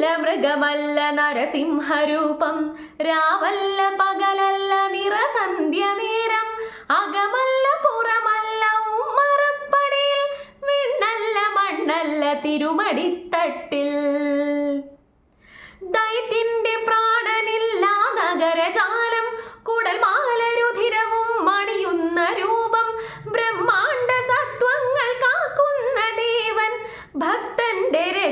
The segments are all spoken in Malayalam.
ആനയല്ല മൃഗമല്ല നരസിംഹരൂപം. രാവല്ല പകലല്ല നിറസന്ധ്യ നേരം. അകമല്ല പുറമല്ല ഉമ്മറപ്പടിയിൽ. വിണ്ണല്ല മണ്ണല്ല തിരുമടിത്തട്ടിൽ.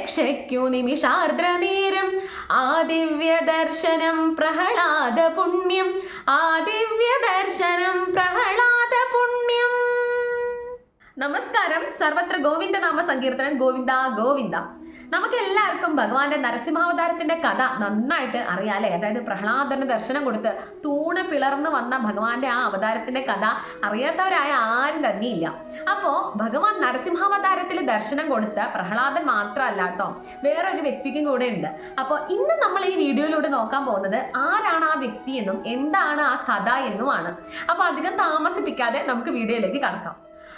രക്ഷയ്ക്കു നിമിഷാർദ്ര നേരം. ആ ദിവ്യ ദർശനം പ്രഹ്ലാദ പുണ്യം. ആ ദിവ്യ ദർശനം പ്രഹ്ലാദ നമസ്കാരം. സർവത്ര ഗോവിന്ദ നാമ സങ്കീർത്തനം ഗോവിന്ദ ഗോവിന്ദ. നമുക്ക് എല്ലാവർക്കും ഭഗവാന്റെ നരസിംഹാവതാരത്തിന്റെ കഥ നന്നായിട്ട് അറിയാലേ. അതായത് പ്രഹ്ലാദന് ദർശനം കൊടുത്ത് തൂണ് പിളർന്നു വന്ന ഭഗവാന്റെ ആ അവതാരത്തിന്റെ കഥ അറിയാത്തവരായ ആരും തന്നെയില്ല അപ്പോ ഭഗവാൻ നരസിംഹാവതാരത്തിൽ ദർശനം കൊടുത്ത പ്രഹ്ലാദൻ മാത്രമല്ല കേട്ടോ വേറൊരു വ്യക്തിക്കും കൂടെ ഉണ്ട്. അപ്പോൾ ഇന്ന് നമ്മൾ ഈ വീഡിയോയിലൂടെ നോക്കാൻ പോകുന്നത് ആരാണ് ആ വ്യക്തി എന്നും എന്താണ് ആ കഥ എന്നുമാണ്. അപ്പോൾ അധികം താമസിപ്പിക്കാതെ നമുക്ക് വീഡിയോയിലേക്ക് കടക്കാം.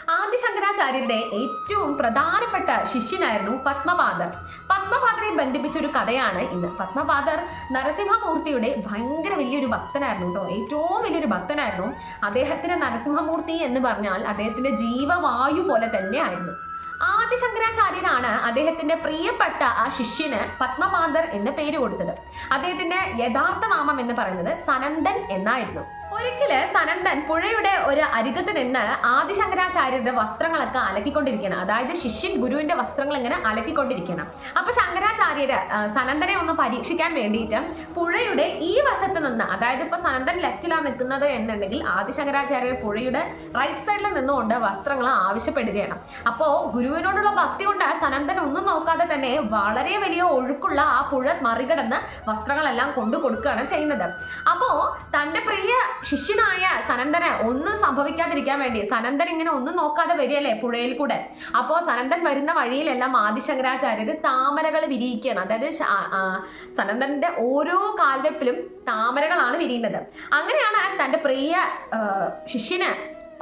ആദി ശങ്കരാചാര്യന്റെ ഏറ്റവും പ്രധാനപ്പെട്ട ശിഷ്യനായിരുന്നു പത്മപാദർ. പത്മപാദരെ ബന്ധിപ്പിച്ച ഒരു കഥയാണ് ഇന്ന്. പത്മപാദർ നരസിംഹമൂർത്തിയുടെ ഭയങ്കര വലിയൊരു ഭക്തനായിരുന്നു കേട്ടോ. ഏറ്റവും വലിയൊരു ഭക്തനായിരുന്നു. അദ്ദേഹത്തിന്റെ നരസിംഹമൂർത്തി എന്ന് പറഞ്ഞാൽ അദ്ദേഹത്തിന്റെ ജീവവായു പോലെ തന്നെ ആയിരുന്നു ആദി ശങ്കരാചാര്യനാണ് അദ്ദേഹത്തിന്റെ പ്രിയപ്പെട്ട ആ ശിഷ്യന് പത്മപാദർ എന്ന പേര് കൊടുത്തത്. അദ്ദേഹത്തിന്റെ യഥാർത്ഥ നാമം എന്ന് പറയുന്നത് സനന്ദൻ എന്നായിരുന്നു. ഒരിക്കൽ സനന്ദൻ പുഴയുടെ ഒരു അരികത്ത് നിന്ന് ആദിശങ്കരാചാര്യരുടെ വസ്ത്രങ്ങളൊക്കെ അലക്കിക്കൊണ്ടിരിക്കണം അതായത് ശിഷ്യൻ ഗുരുവിന്റെ വസ്ത്രങ്ങൾ ഇങ്ങനെ അലക്കിക്കൊണ്ടിരിക്കണം അപ്പൊ ശങ്കരാചാര്യര് സനന്ദനെ ഒന്ന് പരീക്ഷിക്കാൻ വേണ്ടിയിട്ട് പുഴയുടെ ഈ വശത്ത് നിന്ന് അതായത് ഇപ്പൊ സനന്ദൻ ലെഫ്റ്റിലാണ് നിൽക്കുന്നത് എന്നുണ്ടെങ്കിൽ ആദിശങ്കരാചാര്യർ പുഴയുടെ റൈറ്റ് സൈഡിൽ നിന്നുകൊണ്ട് വസ്ത്രങ്ങൾ ആവശ്യപ്പെടുകയാണ്. അപ്പോ ഗുരുവിനോടുള്ള ഭക്തി കൊണ്ട് സനന്ദൻ ഒന്നും നോക്കാതെ തന്നെ വളരെ വലിയ ഒഴുക്കുള്ള ആ പുഴ മറികടന്ന് വസ്ത്രങ്ങളെല്ലാം കൊണ്ടു കൊടുക്കുകയാണ് ചെയ്യുന്നത്. അപ്പോ തന്റെ പ്രിയ ശിഷ്യനായ സനന്ദന് ഒന്നും സംഭവിക്കാതിരിക്കാൻ വേണ്ടി സനന്ദൻ ഇങ്ങനെ ഒന്നും നോക്കാതെ വരികയല്ലേ പുഴയിൽ കൂടെ? അപ്പോ സനന്ദൻ വരുന്ന വഴിയിലെല്ലാം ആദിശങ്കരാചാര്യർ താമരകൾ വിരിയിക്കുകയാണ്. അതായത് സനന്ദന്റെ ഓരോ കാൽവെപ്പിലും താമരകളാണ് വിരിയുന്നത്. അങ്ങനെയാണ് തന്റെ പ്രിയ ശിഷ്യന്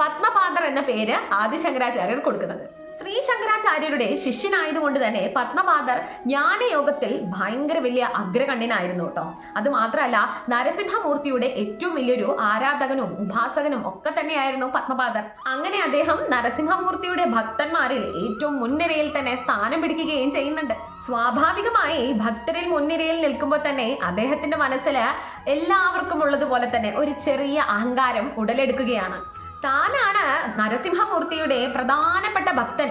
പത്മപാദർ എന്ന പേര് ആദിശങ്കരാചാര്യർ കൊടുക്കുന്നത്. ശ്രീ ശങ്കരാചാര്യരുടെ ശിഷ്യനായതുകൊണ്ട് തന്നെ പത്മപാദർ ജ്ഞാനയോഗത്തിൽ ഭയങ്കര വലിയ അഗ്രകണ്ണിനായിരുന്നു കേട്ടോ. അത് മാത്രമല്ല നരസിംഹമൂർത്തിയുടെ ഏറ്റവും വലിയൊരു ആരാധകനും ഉപാസകനും ഒക്കെ തന്നെയായിരുന്നു പത്മപാദർ. അങ്ങനെ അദ്ദേഹം നരസിംഹമൂർത്തിയുടെ ഭക്തന്മാരിൽ ഏറ്റവും മുൻനിരയിൽ തന്നെ സ്ഥാനം പിടിക്കുകയും ചെയ്യുന്നുണ്ട്. സ്വാഭാവികമായി ഭക്തരിൽ മുൻനിരയിൽ നിൽക്കുമ്പോൾ തന്നെ അദ്ദേഹത്തിന്റെ മനസ്സിൽ എല്ലാവർക്കും ഉള്ളതുപോലെ തന്നെ ഒരു ചെറിയ അഹങ്കാരം ഉടലെടുക്കുകയാണ്. താനാണ് നരസിംഹമൂർത്തിയുടെ പ്രധാനപ്പെട്ട ഭക്തൻ.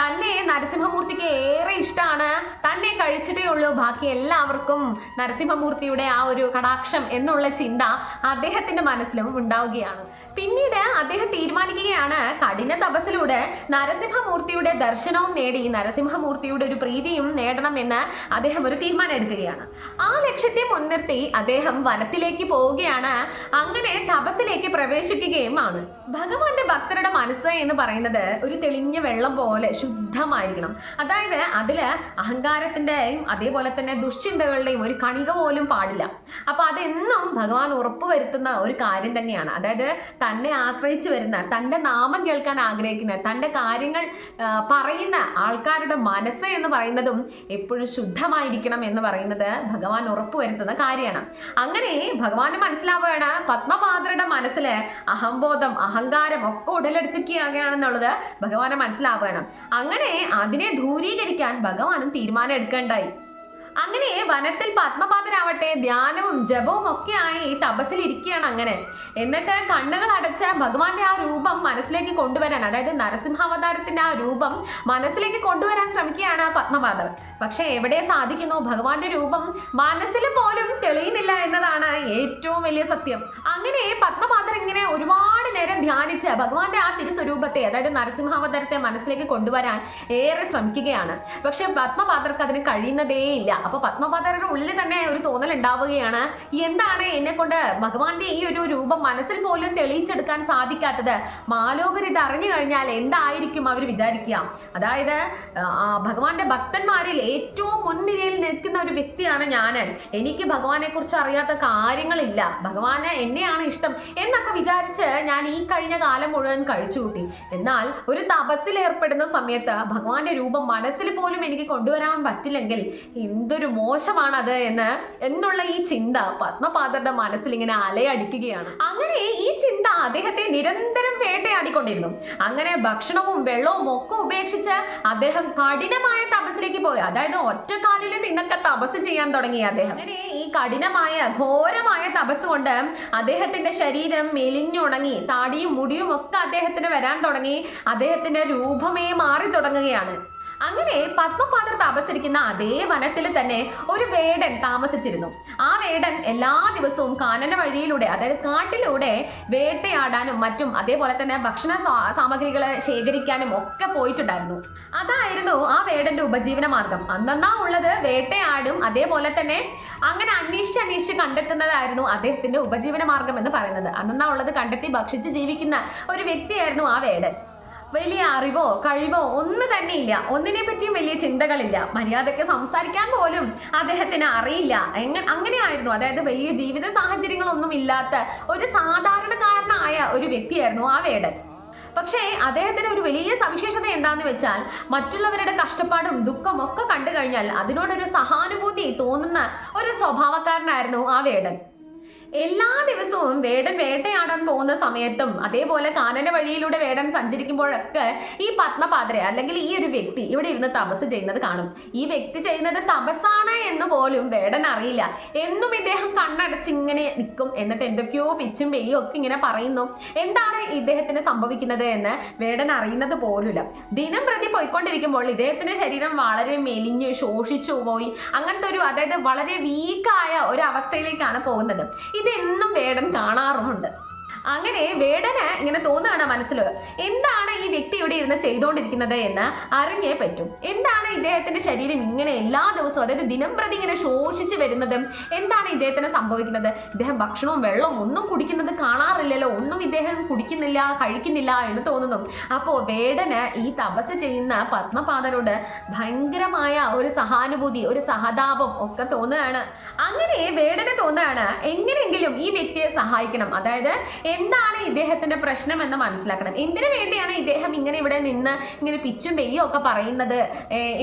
തന്നെ നരസിംഹമൂർത്തിക്ക് ഏറെ ഇഷ്ടമാണ് തന്നെ കഴിച്ചിട്ടേ ഉള്ളൂ. ബാക്കി എല്ലാവർക്കും നരസിംഹമൂർത്തിയുടെ ആ ഒരു കടാക്ഷം എന്നുള്ള ചിന്ത അദ്ദേഹത്തിന്റെ മനസ്സിലും ഉണ്ടാവുകയാണ്. പിന്നീട് അദ്ദേഹം തീരുമാനിക്കുകയാണ് കഠിന തപസ്സിലൂടെ നരസിംഹമൂർത്തിയുടെ ദർശനവും നേടി നരസിംഹമൂർത്തിയുടെ ഒരു പ്രീതിയും നേടണമെന്ന് അദ്ദേഹം ഒരു തീരുമാനം എടുക്കുകയാണ് ആ ലക്ഷ്യത്തെ മുൻനിർത്തി അദ്ദേഹം വനത്തിലേക്ക് പോവുകയാണ്. അങ്ങനെ തപസ്സിലേക്ക് പ്രവേശിക്കുകയുമാണ് ഭഗവാന്റെ ഭക്തരുടെ മനസ്സ് എന്ന് പറയുന്നത് ഒരു തെളിഞ്ഞ വെള്ളം പോലെ ശുദ്ധമായിരിക്കണം. അതായത് അതിൽ അഹങ്കാരത്തിന്റെയും അതേപോലെ തന്നെ ദുശ്ചിന്തകളുടെയും ഒരു കണിക പോലും പാടില്ല. അപ്പൊ അതെന്നും ഭഗവാൻ ഉറപ്പുവരുത്തുന്ന ഒരു കാര്യം തന്നെയാണ്. അതായത് തന്നെ ആശ്രയിച്ചു വരുന്ന തന്റെ നാമം കേൾക്കാൻ ആഗ്രഹിക്കുന്ന തന്റെ കാര്യങ്ങൾ പറയുന്ന ആൾക്കാരുടെ മനസ്സ് എന്ന് പറയുന്നതും എപ്പോഴും ശുദ്ധമായിരിക്കണം എന്ന് പറയുന്നത് ഭഗവാൻ ഉറപ്പുവരുത്തുന്ന കാര്യമാണ്. അങ്ങനെ ഭഗവാന് മനസ്സിലാവുകയാണ് പത്മപാദരുടെ മനസ്സിൽ അഹംബോധം അഹങ്കാരം ഒക്കെ ഉടലെടുത്തിരിക്കുകയാണെന്നുള്ളത് ഭഗവാനെ മനസ്സിലാവുകയാണ്. അങ്ങനെ അതിനെ ദൂരീകരിക്കാൻ ഭഗവാനും തീരുമാനം എടുക്കേണ്ടായി. അങ്ങനെ വനത്തിൽ പത്മപാതരാവട്ടെ ധ്യാനവും ജപവും ഒക്കെ ആയി തപസ്സിൽ ഇരിക്കുകയാണ് അങ്ങനെ. എന്നിട്ട് കണ്ണുകൾ അടച്ച ഭഗവാന്റെ ആ രൂപം മനസ്സിലേക്ക് കൊണ്ടുവരാൻ അതായത് നരസിംഹാവതാരത്തിന്റെ ആ രൂപം മനസ്സിലേക്ക് കൊണ്ടുവരാൻ ശ്രമിക്കുകയാണ് പത്മപാദർ. പക്ഷെ എവിടെ സാധിക്കുന്നു? ഭഗവാന്റെ രൂപം മനസ്സിൽ പോലും തെളിയുന്നില്ല എന്നതാണ് ഏറ്റവും വലിയ സത്യം. അങ്ങനെ പത്മപാദർ ഇങ്ങനെ ഒരുപാട് നേരം ധ്യാനിച്ച് ഭഗവാന്റെ ആ തിരുസ്വരൂപത്തെ അതായത് നരസിംഹാവതാരത്തെ മനസ്സിലേക്ക് കൊണ്ടുവരാൻ ഏറെ ശ്രമിക്കുകയാണ്. പക്ഷെ പത്മപാദർക്ക് അതിന് കഴിയുന്നതേയില്ല. അപ്പൊ പത്മപാതരുടെ ഉള്ളിൽ തന്നെ ഒരു തോന്നൽ ഉണ്ടാവുകയാണ്. എന്താണ് എന്നെ കൊണ്ട് ഭഗവാന്റെ ഈ ഒരു രൂപം മനസ്സിൽ പോലും തെളിയിച്ചെടുക്കാൻ സാധിക്കാത്തത്? മാലോകർ ഇത് അറിഞ്ഞു കഴിഞ്ഞാൽ എന്തായിരിക്കും അവർ വിചാരിക്കുക? അതായത് ഭഗവാന്റെ ഭക്തന്മാരിൽ ഏറ്റവും മുൻനിരയിൽ നിൽക്കുന്ന ഒരു വ്യക്തിയാണ് ഞാൻ എനിക്ക് ഭഗവാനെ കുറിച്ച് അറിയാത്ത കാര്യങ്ങളില്ല. ഭഗവാന് എന്നെയാണ് ഇഷ്ടം എന്നൊക്കെ വിചാരിച്ച് ഞാൻ ഈ കഴിഞ്ഞ കാലം മുഴുവൻ കഴിച്ചുകൂട്ടി എന്നാൽ ഒരു തപസ്സിൽ ഏർപ്പെടുന്ന സമയത്ത് ഭഗവാന്റെ രൂപം മനസ്സിൽ പോലും എനിക്ക് കൊണ്ടുവരാൻ പറ്റില്ലെങ്കിൽ എന്തൊരു എന്തൊരു മോശമാണത് എന്ന് എന്നുള്ള ഈ ചിന്ത പത്മപാദരുടെ മനസ്സിൽ ഇങ്ങനെ അലയടിക്കുകയാണ്. അങ്ങനെ ഈ ചിന്ത അദ്ദേഹത്തെ നിരന്തരം വേട്ടയാടിക്കൊണ്ടിരുന്നു. അങ്ങനെ ഭക്ഷണവും വെള്ളവും ഒക്കെ ഉപേക്ഷിച്ച് അദ്ദേഹം കഠിനമായ തപസ്സിലേക്ക് പോയി. അതായത് ഒറ്റക്കാലിൽ നിന്നൊക്കെ തപസ് ചെയ്യാൻ തുടങ്ങി അദ്ദേഹം. അങ്ങനെ ഈ കഠിനമായ ഘോരമായ തപസ് കൊണ്ട് അദ്ദേഹത്തിന്റെ ശരീരം മെലിഞ്ഞുണങ്ങി താടിയും മുടിയും ഒക്കെ അദ്ദേഹത്തിന് വരാൻ തുടങ്ങി. അദ്ദേഹത്തിന്റെ രൂപമേ മാറി തുടങ്ങുകയാണ്. അങ്ങനെ പത്മപാത്ര താമസിച്ചിരിക്കുന്ന അതേ വനത്തിൽ തന്നെ ഒരു വേടൻ താമസിച്ചിരുന്നു. ആ വേടൻ എല്ലാ ദിവസവും കാനന വഴിയിലൂടെ അതായത് കാട്ടിലൂടെ വേട്ടയാടാനും മറ്റും അതേപോലെ തന്നെ ഭക്ഷണ സാമഗ്രികൾ ശേഖരിക്കാനും ഒക്കെ പോയിട്ടുണ്ടായിരുന്നു. അതായിരുന്നു ആ വേടന്റെ ഉപജീവന മാർഗം. അന്നെന്നാ ഉള്ളത് വേട്ടയാടും അതേപോലെ തന്നെ അങ്ങനെ അന്വേഷിച്ച് അന്വേഷിച്ച് കണ്ടെത്തുന്നതായിരുന്നു അദ്ദേഹത്തിന്റെ ഉപജീവന മാർഗം എന്ന് പറയുന്നത്. അന്നന്നാ ഉള്ളത് കണ്ടെത്തി ഭക്ഷിച്ച് ജീവിക്കുന്ന ഒരു വ്യക്തിയായിരുന്നു ആ വേടൻ. വലിയ അറിവോ കഴിവോ ഒന്നും തന്നെ ഇല്ല. ഒന്നിനെ പറ്റിയും വലിയ ചിന്തകളില്ല. മര്യാദയ്ക്ക് സംസാരിക്കാൻ പോലും അദ്ദേഹത്തിന് അറിയില്ല. അങ്ങനെ അങ്ങനെയായിരുന്നു. അതായത് വലിയ ജീവിത സാഹചര്യങ്ങളൊന്നും ഇല്ലാത്ത ഒരു സാധാരണക്കാരനായ ഒരു വ്യക്തിയായിരുന്നു ആ വേടൻ. പക്ഷേ അദ്ദേഹത്തിന് ഒരു വലിയ സവിശേഷത എന്താന്ന് വെച്ചാൽ മറ്റുള്ളവരുടെ കഷ്ടപ്പാടും ദുഃഖം ഒക്കെ കണ്ടു കഴിഞ്ഞാൽ അതിനോടൊരു സഹാനുഭൂതി തോന്നുന്ന ഒരു സ്വഭാവക്കാരനായിരുന്നു ആ വേടൻ. എല്ലാ ദിവസവും വേടൻ വേട്ടയാടാൻ പോകുന്ന സമയത്തും അതേപോലെ കാനന വഴിയിലൂടെ വേടൻ സഞ്ചരിക്കുമ്പോഴൊക്കെ ഈ പത്മപാദ്ര അല്ലെങ്കിൽ ഈ ഒരു വ്യക്തി ഇവിടെ ഇരുന്ന് തപസ് ചെയ്യുന്നത് കാണും. ഈ വ്യക്തി ചെയ്യുന്നത് തപസ്സാണ് എന്ന് പോലും വേടൻ അറിയില്ല. എന്നും ഇദ്ദേഹം കണ്ണടച്ചിങ്ങനെ നിൽക്കും. എന്നിട്ട് എന്തൊക്കെയോ പിച്ചും പെയ്യും ഒക്കെ ഇങ്ങനെ പറയുന്നു. എന്താണ് ഇദ്ദേഹത്തിന് സംഭവിക്കുന്നത് എന്ന് വേടൻ അറിയുന്നത് പോലുമില്ല. ദിനം പ്രതി പോയിക്കൊണ്ടിരിക്കുമ്പോൾ ഇദ്ദേഹത്തിന്റെ ശരീരം വളരെ മെലിഞ്ഞ് ശോഷിച്ചു പോയി. അങ്ങനത്തെ ഒരു അതായത് വളരെ വീക്കായ ഒരു അവസ്ഥയിലേക്കാണ് പോകുന്നത്. ഇതെന്നും വേടൻ കാണാറുമുണ്ട്. അങ്ങനെ വേടന് ഇങ്ങനെ തോന്നുകയാണ് മനസ്സിൽ എന്താണ് ഈ വ്യക്തി ഇവിടെ ഇരുന്ന് ചെയ്തുകൊണ്ടിരിക്കുന്നത് എന്ന് അറിഞ്ഞേ പറ്റും. എന്താണ് ഇദ്ദേഹത്തിന്റെ ശരീരം ഇങ്ങനെ എല്ലാ ദിവസവും അതായത് ദിനം പ്രതി ഇങ്ങനെ ശോഷിച്ച് വരുന്നതും? എന്താണ് ഇദ്ദേഹത്തിന് സംഭവിക്കുന്നത്? ഇദ്ദേഹം ഭക്ഷണവും വെള്ളവും ഒന്നും കുടിക്കുന്നത് കാണാറില്ലല്ലോ. ഒന്നും ഇദ്ദേഹം കുടിക്കുന്നില്ല കഴിക്കുന്നില്ല എന്ന് തോന്നുന്നു. അപ്പോൾ വേടന് ഈ തപസ് ചെയ്യുന്ന പത്മപാദനോട് ഭയങ്കരമായ ഒരു സഹാനുഭൂതി ഒരു സഹതാപം ഒക്കെ തോന്നുകയാണ്. അങ്ങനെ വേടന് തോന്നുകയാണ് എങ്ങനെയെങ്കിലും ഈ വ്യക്തിയെ സഹായിക്കണം. അതായത് എന്താണ് ഇദ്ദേഹത്തിന്റെ പ്രശ്നം എന്ന് മനസ്സിലാക്കണം. എന്തിനു വേണ്ടിയാണ് ഇദ്ദേഹം ഇങ്ങനെ ഇവിടെ നിന്ന് ഇങ്ങനെ പിച്ചും പെയ്യും ഒക്കെ പറയുന്നത്?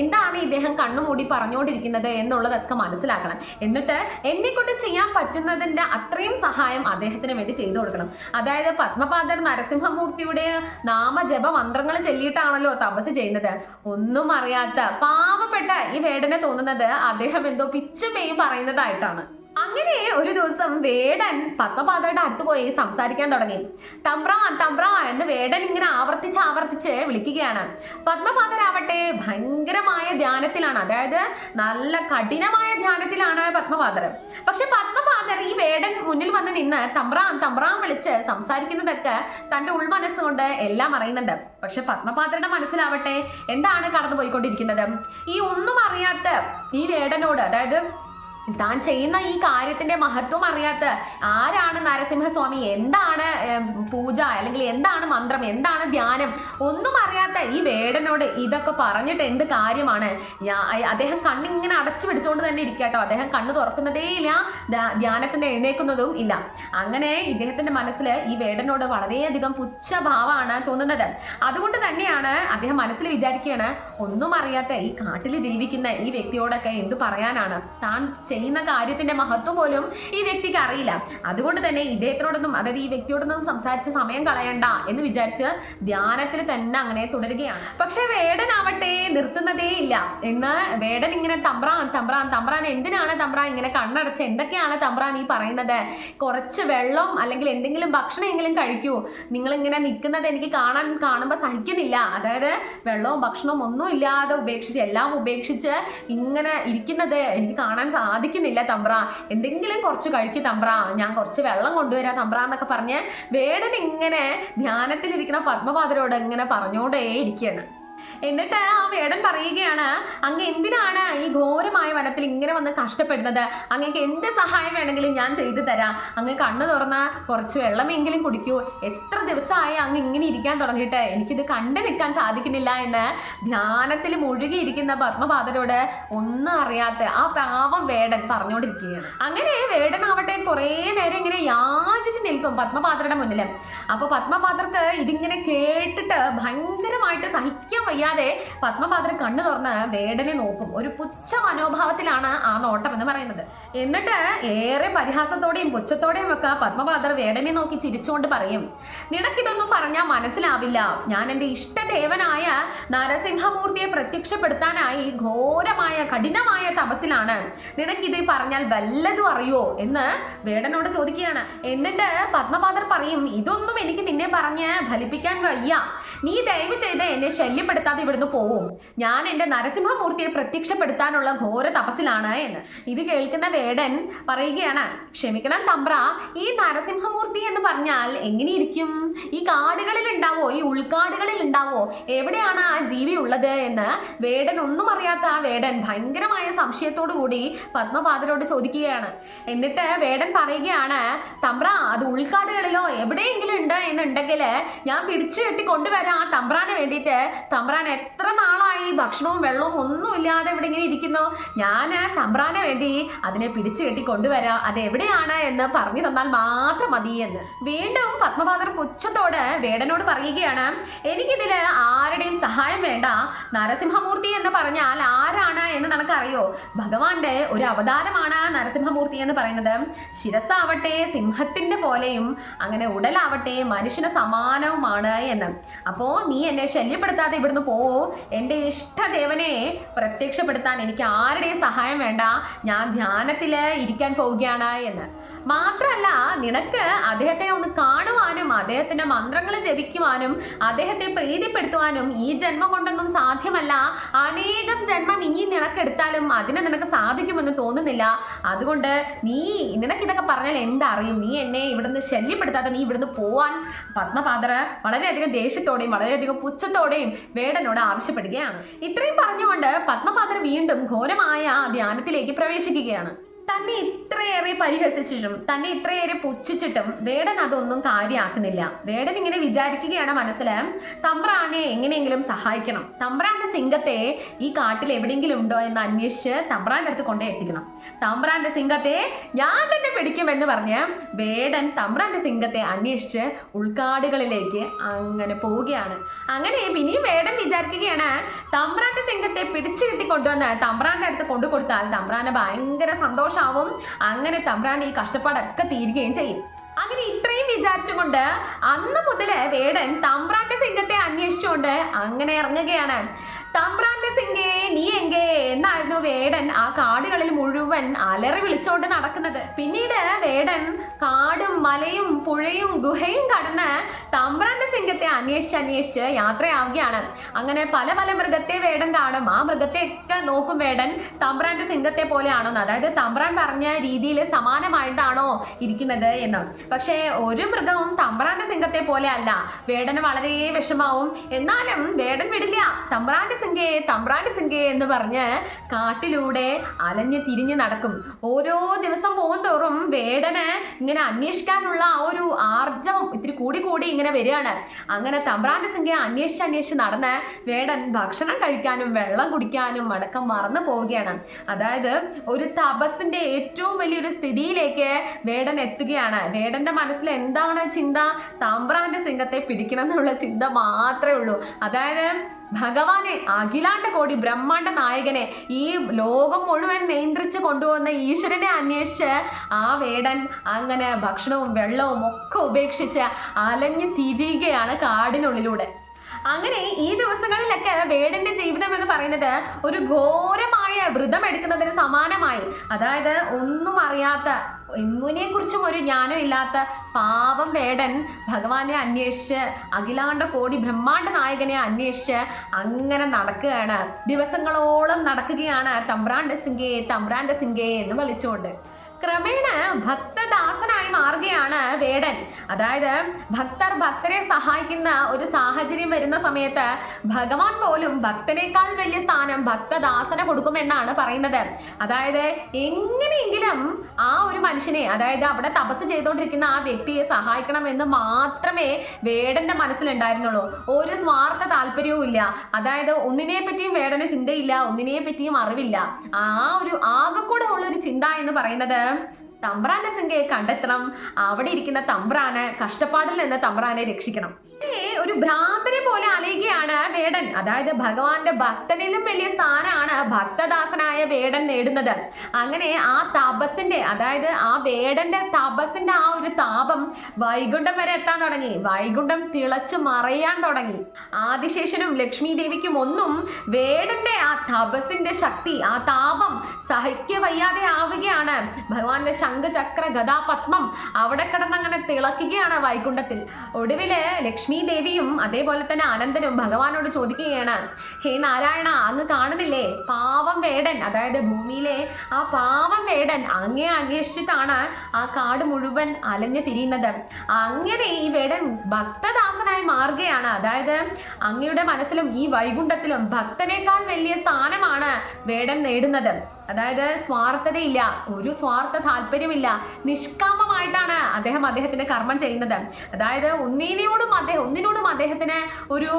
എന്താണ് ഇദ്ദേഹം കണ്ണുമൂടി പറഞ്ഞുകൊണ്ടിരിക്കുന്നത് എന്നുള്ളതൊക്കെ മനസ്സിലാക്കണം. എന്നിട്ട് എന്നെ കൊണ്ട് ചെയ്യാൻ പറ്റുന്നതിന്റെ അത്രയും സഹായം അദ്ദേഹത്തിന് വേണ്ടി ചെയ്തു കൊടുക്കണം. അതായത് പത്മപാദർ നരസിംഹമൂർത്തിയുടെ നാമജപ മന്ത്രങ്ങൾ ചൊല്ലിയിട്ടാണല്ലോ തപസ് ചെയ്യുന്നത്. ഒന്നും അറിയാത്ത പാവപ്പെട്ട ഈ വേടനെ തോന്നുന്നത് അദ്ദേഹം എന്തോ പിച്ചും പെയ്യും പറയുന്നതായിട്ടാണ്. അങ്ങനെ ഒരു ദിവസം വേടൻ പത്മപാതയുടെ അടുത്ത് പോയി സംസാരിക്കാൻ തുടങ്ങി. തമ്പ്ര തമ്പ്ര എന്ന് വേടൻ ഇങ്ങനെ ആവർത്തിച്ച് ആവർത്തിച്ച് വിളിക്കുകയാണ്. പത്മപാതരാവട്ടെ ഭയങ്കരമായ ധ്യാനത്തിലാണ്. അതായത് നല്ല കഠിനമായ ധ്യാനത്തിലാണ് പത്മപാതർ പക്ഷെ പത്മപാതർ ഈ വേടൻ മുന്നിൽ വന്ന് നിന്ന് തമ്പ്രാ തമ്പ്രാൻ വിളിച്ച് സംസാരിക്കുന്നതൊക്കെ തന്റെ ഉൾമനസ്സുകൊണ്ട് എല്ലാം അറിയുന്നുണ്ട്. പക്ഷെ പത്മപാത്രയുടെ മനസ്സിലാവട്ടെ എന്താണ് കടന്നു പോയിക്കൊണ്ടിരിക്കുന്നത് ഈ ഒന്നും അറിയാത്ത ഈ വേടനോട് അതായത് താൻ ചെയ്യുന്ന ഈ കാര്യത്തിന്റെ മഹത്വം അറിയാത്ത ആരാണ് നരസിംഹസ്വാമി? എന്താണ് പൂജ അല്ലെങ്കിൽ എന്താണ് മന്ത്രം? എന്താണ് ധ്യാനം? ഒന്നും അറിയാത്ത ഈ വേടനോട് ഇതൊക്കെ പറഞ്ഞിട്ട് എന്ത് കാര്യമാണ്? അദ്ദേഹം കണ്ണിങ്ങനെ അടച്ചു പിടിച്ചുകൊണ്ട് തന്നെ ഇരിക്കട്ടോ. അദ്ദേഹം കണ്ണ് തുറക്കുന്നതേ ഇല്ല ധ്യാനത്തിന്റെ ധ്യാനത്തിന് എഴുന്നേക്കുന്നതും ഇല്ല. അങ്ങനെ ഇദ്ദേഹത്തിന്റെ മനസ്സിൽ ഈ വേടനോട് വളരെയധികം പുച്ഛഭാവമാണ് തോന്നുന്നത്. അതുകൊണ്ട് തന്നെയാണ് അദ്ദേഹം മനസ്സിൽ വിചാരിക്കുകയാണ് ഒന്നും അറിയാത്ത ഈ കാട്ടിൽ ജീവിക്കുന്ന ഈ വ്യക്തിയോടൊക്കെ എന്ത് പറയാനാണ്? താൻ ചെയ്യുന്ന കാര്യത്തിന്റെ മഹത്വം പോലും ഈ വ്യക്തിക്ക് അറിയില്ല. അതുകൊണ്ട് തന്നെ ഇദ്ദേഹത്തിനോടൊന്നും അതായത് ഈ വ്യക്തിയോടൊന്നും സംസാരിച്ച് സമയം കളയണ്ട എന്ന് വിചാരിച്ച് ധ്യാനത്തിൽ തന്നെ അങ്ങനെ തുടരുകയാണ്. പക്ഷെ വേടനാവട്ടെ നിർത്തുന്നതേ ഇല്ല. എന്ന് വേടൻ ഇങ്ങനെ തമ്പ്രാൻ തമ്പ്രാൻ തമ്പ്രാൻ എന്തിനാണ് തമ്പ്രാൻ ഇങ്ങനെ കണ്ണടച്ച് എന്തൊക്കെയാണ് തമ്പ്രാൻ ഈ പറയുന്നത്? കുറച്ച് വെള്ളം അല്ലെങ്കിൽ എന്തെങ്കിലും ഭക്ഷണമെങ്കിലും കഴിക്കൂ. നിങ്ങൾ ഇങ്ങനെ നിൽക്കുന്നത് എനിക്ക് കാണാൻ കാണുമ്പോൾ സഹിക്കുന്നില്ല. അതായത് വെള്ളവും ഭക്ഷണവും ഒന്നും ഇല്ലാതെ ഉപേക്ഷിച്ച് എല്ലാം ഉപേക്ഷിച്ച് ഇങ്ങനെ ഇരിക്കുന്നത് എനിക്ക് കാണാൻ സാധിക്കുന്നില്ല തമ്പ്ര എന്തെങ്കിലും കുറച്ച് കഴിക്കും തമ്പ്ര ഞാൻ കുറച്ച് വെള്ളം കൊണ്ടുവരാം തമ്പ്ര എന്നൊക്കെ പറഞ്ഞ് വേടൻ ഇങ്ങനെ ധ്യാനത്തിലിരിക്കുന്ന പത്മപാതിരോട് ഇങ്ങനെ പറഞ്ഞോണ്ടേ ഇരിക്കുകയാണ് എന്നിട്ട് ആ വേടൻ പറയുകയാണ് അങ്ങ് എന്തിനാണ് ഈ ഘോരമായ വനത്തിൽ ഇങ്ങനെ വന്ന് കഷ്ടപ്പെടുന്നത്? അങ്ങേക്ക് എന്ത് സഹായം വേണമെങ്കിലും ഞാൻ ചെയ്തു തരാം. അങ്ങ് കണ്ണു തുറന്ന കുറച്ച് വെള്ളമെങ്കിലും കുടിക്കൂ. എത്ര ദിവസമായി അങ്ങ് ഇങ്ങനെ ഇരിക്കാൻ തുടങ്ങിയിട്ട്? എനിക്കിത് കണ്ടു നിൽക്കാൻ സാധിക്കുന്നില്ല എന്ന് ധ്യാനത്തിൽ മുഴുകിയിരിക്കുന്ന പത്മപാതരോട് ഒന്നും അറിയാത്ത ആ പാവം വേടൻ പറഞ്ഞുകൊണ്ടിരിക്കുകയാണ് അങ്ങനെ വേടനാവട്ടെ കുറേ നേരം ഇങ്ങനെ യാചിച്ച് നിൽക്കും പത്മപാത്രയുടെ മുന്നിൽ അപ്പോൾ പത്മപാത്രക്ക് ഇതിങ്ങനെ കേട്ടിട്ട് ഭയങ്കരമായിട്ട് സഹിക്കാൻ വയ്യാതെ പത്മപാത്ര കണ്ണു തുറന്ന് വേടനെ നോക്കും. ഒരു പുച്ഛ മനോഭാവത്തിലാണ് ആ നോട്ടം എന്ന് പറയുന്നത്. എന്നിട്ട് ഏറെ പരിഹാസത്തോടെയും പുച്ഛത്തോടെയും ഒക്കെ പത്മപാദർ വേടനെ നോക്കി ചിരിച്ചുകൊണ്ട് പറയും നിനക്കിതൊന്നും പറഞ്ഞാൽ മനസ്സിലാവില്ല. ഞാൻ എന്റെ ഇഷ്ടദേവനായ നരസിംഹമൂർത്തിയെ പ്രത്യക്ഷപ്പെടുത്താനായി ഘോരമായ കഠിനമായ തപസ്സിലാണ്. നിനക്കിത് പറഞ്ഞാൽ വല്ലതും അറിയോ? എന്ന് വേടനോട് ചോദിക്കുകയാണ്. എന്നിട്ട് പത്മപാദർ പറയും ഇതൊന്നും എനിക്ക് നിന്നെ പറഞ്ഞ് ഫലിപ്പിക്കാൻ വയ്യ. നീ ദയവ് ചെയ്ത് എന്നെ ശല്യപ്പെടുത്താതെ ഇവിടുന്ന് പോവും. ഞാൻ എന്റെ നരസിംഹമൂർത്തിയെ പ്രത്യക്ഷപ്പെടുത്താനുള്ള ഘോര തപസ്സിലാണ് എന്ന്. ഇത് കേൾക്കുന്ന വേടൻ പറയുകയാണ് ക്ഷമിക്കണം തമ്പ്ര ഈ നരസിംഹമൂർത്തി എന്ന് പറഞ്ഞാൽ എങ്ങനെയിരിക്കും? ഈ കാടുകളിൽ ഉണ്ടാവോ ഈ ഉൾക്കാടുകളിൽ ഉണ്ടാവോ എവിടെയാണ് ആ ജീവി ഉള്ളത്? എന്ന് വേടൻ ഒന്നും അറിയാത്ത ആ വേടൻ ഭയങ്കരമായ സംശയത്തോടു കൂടി പത്മപാദരോട് ചോദിക്കുകയാണ്. എന്നിട്ട് വേടൻ പറയുകയാണ് തമ്പ്ര അത് ഉൾക്കാടുകളിലോ എവിടെയെങ്കിലും ഉണ്ട് എന്നുണ്ടെങ്കിൽ ഞാൻ പിടിച്ചു കെട്ടി കൊണ്ടുവരാം ആ തമ്പ്രാന് വേണ്ടിയിട്ട്. തമ്പ്രാൻ എത്ര നാളായി ഭക്ഷണവും വെള്ളവും ഒന്നും ഇല്ലാതെ ഇവിടെ ഇങ്ങനെ ഇരിക്കുന്നു? ഞാൻ തമ്പ്രാനെ വേണ്ടി അതിനെ പിടിച്ചു കെട്ടി കൊണ്ടുവരാം അത് എവിടെയാണ് എന്ന് പറഞ്ഞു തന്നാൽ മാത്രം മതി എന്ന്. വീണ്ടും പത്മപാദർ പുച്ഛത്തോട് വേടനോട് പറയുകയാണ് എനിക്കിതിൽ ആരുടെയും സഹായം വേണ്ട. നരസിംഹമൂർത്തി എന്ന് പറഞ്ഞാൽ ആരാണ് എന്ന് നിനക്കറിയോ? ഭഗവാന്റെ ഒരു അവതാരമാണ് നരസിംഹമൂർത്തി എന്ന് പറയുന്നത്. ശിരസാവട്ടെ സിംഹത്തിന്റെ പോലെയും അങ്ങനെ ഉടലാവട്ടെ മനുഷ്യന് സമാനവുമാണ് എന്ന്. അപ്പോ നീ എന്നെ ശല്യപ്പെടുത്താതെ ഇവിടുന്ന് പോവോ. എന്റെ ഇഷ്ടദേവനെ പ്രത്യക്ഷപ്പെടുത്താൻ എനിക്ക് ആരുടെയും സഹായം വേണ്ട. ഞാൻ ധ്യാനത്തിൽ ഇരിക്കാൻ പോവുകയാണ് എന്ന്. മാത്രമല്ല നിനക്ക് അദ്ദേഹത്തെ ഒന്ന് കാണുവാനും അദ്ദേഹത്തിന്റെ മന്ത്രങ്ങൾ ജപിക്കുവാനും അദ്ദേഹത്തെ പ്രീതിപ്പെടുത്തുവാനും ഈ ജന്മം കൊണ്ടൊന്നും സാധ്യമല്ല. അനേകം ജന്മം ഇനി നിനക്കെടുത്താലും അതിനെ നിനക്ക് സാധിക്കുമെന്ന് തോന്നുന്നില്ല. അതുകൊണ്ട് നീ നിനക്കിതൊക്കെ പറഞ്ഞാൽ എന്തറിയും? നീ എന്നെ ഇവിടുന്ന് ശല്യപ്പെടുത്താതെ നീ ഇവിടുന്ന് പോവാൻ. പത്മപാദർ വളരെയധികം ദേഷ്യത്തോടെയും വളരെയധികം പുച്ഛത്തോടെയും വേടനോട് ആവശ്യപ്പെടുകയാണ്. ഇത്രയും പറഞ്ഞുകൊണ്ട് പത്മപാദർ വീണ്ടും ഘോരമായ ധ്യാനത്തിലേക്ക് പ്രവേശിക്കുകയാണ്. തന്നെ ഇത്രയേറെ പരിഹസിച്ചിട്ടും തന്നെ ഇത്രയേറെ പുച്ഛിച്ചിട്ടും വേടൻ അതൊന്നും കാര്യമാക്കുന്നില്ല വേടൻ ഇങ്ങനെ വിചാരിക്കുകയാണ് മനസ്സിൽ തമ്പ്രാനെ എങ്ങനെയെങ്കിലും സഹായിക്കണം. തമ്പ്രാന്റെ സിംഗത്തെ ഈ കാട്ടിൽ എവിടെയെങ്കിലും ഉണ്ടോ എന്ന് അന്വേഷിച്ച് തമ്പ്രാന്റെ അടുത്ത് കൊണ്ടേ എത്തിക്കണം. തമ്പ്രാന്റെ സിംഗത്തെ ഞാൻ തന്നെ പിടിക്കുമെന്ന് പറഞ്ഞ് വേടൻ തമ്പ്രാന്റെ സിംഗത്തെ അന്വേഷിച്ച് ഉൾക്കാടുകളിലേക്ക് അങ്ങനെ പോവുകയാണ്. അങ്ങനെ പിന്നെയും വേടൻ വിചാരിക്കുകയാണ് തമ്പ്രാന്റെ സിംഗത്തെ പിടിച്ചു കിട്ടി കൊണ്ടുവന്ന് തമ്പ്രാന്റെ അടുത്ത് കൊണ്ടു കൊടുത്താൽ തമ്പ്രാനെ ഭയങ്കര സന്തോഷമാവും അങ്ങനെ തമ്പ്രാന്റെ ഈ കഷ്ടപ്പാടൊക്കെ തീരുകയും ചെയ്യും. അങ്ങനെ ഇത്രയും വിചാരിച്ചുകൊണ്ട് അന്ന് മുതൽ വേടൻ തമ്പ്രാന്റെ സിംഗത്തെ അന്വേഷിച്ചുകൊണ്ട് അങ്ങനെ ഇറങ്ങുകയാണ്. തമ്പ്രാന്റെ നീ എങ്കേ? എന്നായിരുന്നു വേടൻ ആ കാടുകളിൽ മുഴുവൻ അലറി വിളിച്ചോണ്ട് നടക്കുന്നത്. പിന്നീട് വേടൻ കാടും മലയും പുഴയും ഗുഹയും കടന്ന് തമ്പ്രാന്റെ സിംഗത്തെ അന്വേഷിച്ച് അന്വേഷിച്ച് യാത്രയാവുകയാണ്. അങ്ങനെ പല പല മൃഗത്തെ വേടൻ കാണും. ആ മൃഗത്തെയൊക്കെ നോക്കും വേടൻ തമ്പ്രാന്റെ സിംഗത്തെ പോലെയാണോ എന്ന് അതായത് തമ്പ്രാൻ പറഞ്ഞ രീതിയിൽ സമാനമായിട്ടാണോ ഇരിക്കുന്നത് എന്ന്. പക്ഷേ ഒരു മൃഗവും തമ്പ്രാന്റെ സിംഗത്തെ പോലെ അല്ല. വേടന് വളരെ വിഷമാവും. എന്നാലും വേടൻ വിടില്ല. തമ്പ്രാന്റെ സിംഗേ തമ്പ്രാന്റെ സിംഗേ എന്ന് പറഞ്ഞ് കാട്ടിലൂടെ അലഞ്ഞ് തിരിഞ്ഞ് നടക്കും. ഓരോ ദിവസം പോകും തോറും വേടന് ഇങ്ങനെ അന്വേഷിക്കാനുള്ള ആ ഒരു ആർജം ഇത്തിരി കൂടി കൂടി ഇങ്ങനെ വരികയാണ്. അങ്ങനെ തമ്പ്രാന്റെ സിംഗയെ അന്വേഷിച്ച് അന്വേഷിച്ച് നടന്ന് വേടൻ ഭക്ഷണം കഴിക്കാനും വെള്ളം കുടിക്കാനും അടക്കം മറന്നു പോവുകയാണ്. അതായത് ഒരു തപസ്സിന്റെ ഏറ്റവും വലിയൊരു സ്ഥിതിയിലേക്ക് വേടൻ എത്തുകയാണ്. വേടന്റെ മനസ്സിൽ എന്താണ് ചിന്ത? തമ്പ്രാന്റെ സിംഗത്തെ പിടിക്കണം എന്നുള്ള ചിന്ത മാത്രമേ ഉള്ളൂ. അതായത് ഭഗവാനെ അഖിലാണ്ട കോടി ബ്രഹ്മാണ്ട നായകനെ ഈ ലോകം മുഴുവൻ നിയന്ത്രിച്ച് കൊണ്ടുവന്ന ഈശ്വരനെ അന്വേഷിച്ച് ആ വേടൻ അങ്ങനെ ഭക്ഷണവും വെള്ളവും ഒക്കെ ഉപേക്ഷിച്ച് അലഞ്ഞു തിരിയുകയാണ് കാടിനുള്ളിലൂടെ. അങ്ങനെ ഈ ദിവസങ്ങളിലൊക്കെ വേടന്റെ ജീവിതം എന്ന് പറയുന്നത് ഒരു ഘോരമായ വ്രതം എടുക്കുന്നതിന് സമാനമായി. അതായത് ഒന്നും അറിയാത്ത ഒന്നിനെ കുറിച്ചും ഒരു ജ്ഞാനം ഇല്ലാത്ത പാവം വേടൻ ഭഗവാനെ അന്വേഷിച്ച് അഖിലാണ്ട കോടി ബ്രഹ്മാണ്ട നായകനെ അന്വേഷിച്ച് അങ്ങനെ നടക്കുകയാണ്. ദിവസങ്ങളോളം നടക്കുകയാണ് തമ്പ്രാന്റെ സിംഗേ തമ്പ്രാന്റെ സിംഗേ എന്ന് വിളിച്ചുകൊണ്ട്. ക്രമേണ ഭക്തദാസനായി മാറുകയാണ് വേടൻ. അതായത് ഭക്തർ ഭക്തരെ സഹായിക്കുന്ന ഒരു സാഹചര്യം വരുന്ന സമയത്ത് ഭഗവാൻ പോലും ഭക്തനേക്കാൾ വലിയ സ്ഥാനം ഭക്തദാസന കൊടുക്കുമെന്നാണ് പറയുന്നത്. അതായത് എങ്ങനെയെങ്കിലും ആ ഒരു മനുഷ്യനെ അതായത് അവിടെ തപസ് ചെയ്തുകൊണ്ടിരിക്കുന്ന ആ വ്യക്തിയെ സഹായിക്കണമെന്ന് മാത്രമേ വേടന്റെ മനസ്സിലുണ്ടായിരുന്നുള്ളൂ. ഒരു സ്വാർത്ഥ താല്പര്യവും ഇല്ല. അതായത് ഒന്നിനെ പറ്റിയും വേടന് ചിന്തയില്ല ഒന്നിനെ പറ്റിയും അറിവില്ല. ആ ഒരു ആകെക്കൂടെ ഉള്ള ഒരു ചിന്ത എന്ന് പറയുന്നത് തമ്പ്രാന്റെ സംഖ്യയെ കണ്ടെത്തണം. അവിടെ ഇരിക്കുന്ന തമ്പ്രാന് കഷ്ടപ്പാടിൽ നിന്ന് തമ്പ്രാനെ രക്ഷിക്കണം. ഒരു ഭ്രാന്തനെ പോലെ അലയുകയാണ് വേടൻ. അതായത് ഭഗവാന്റെ ഭക്തനിലും വലിയ സ്ഥാനമാണ് ഭക്തദാസനായ വേടൻ നേടുന്നത്. അങ്ങനെ ആ തപസിന്റെ അതായത് ആ വേടന്റെ തപസിന്റെ ആ ഒരു താപം വൈകുണ്ഠം വരെ എത്താൻ തുടങ്ങി. വൈകുണ്ഠം തിളച്ചു മറയാൻ തുടങ്ങി. ആദിശേഷനും ലക്ഷ്മി ദേവിക്കും ഒന്നും വേടന്റെ ആ തപസിന്റെ ശക്തി ആ താപം സഹിക്കവയ്യാതെ ആവുകയാണ്. ഭഗവാന്റെ ശംഖചക്ര ഗതാപത്മം അവിടെ കിടന്നങ്ങനെ തിളക്കുകയാണ് വൈകുണ്ഠത്തിൽ. ഒടുവിൽ ലക്ഷ്മി ദേവിയും അതേപോലെ തന്നെ ആനന്ദനും ഭഗവാനോട് ചോദിക്കുകയാണ് ഹേ നാരായണ അങ്ങ് കാണുന്നില്ലേ? പാവം വേടൻ അതായത് ഭൂമിയിലെ ആ പാവം വേടൻ അങ്ങേ അന്വേഷിച്ചിട്ടാണ് ആ കാട് മുഴുവൻ അലഞ്ഞു തിരിയുന്നത്. അങ്ങനെ ഈ വേടൻ ഭക്തദാസനായി മാറുകയാണ്. അതായത് അങ്ങയുടെ മനസ്സിലും ഈ വൈകുണ്ഠത്തിലും ഭക്തനേക്കാൾ വലിയ സ്ഥാനമാണ് വേടൻ നേടുന്നത്. അതായത് സ്വാർത്ഥതയില്ല ഒരു സ്വാർത്ഥ താല്പര്യമില്ല നിഷ്കാമമായിട്ടാണ് അദ്ദേഹം അദ്ദേഹത്തിന്റെ കർമ്മം ചെയ്യുന്നത്. അതായത് ഒന്നിനോടും അദ്ദേഹം ഒന്നിനോടും അദ്ദേഹത്തിന് ഒരു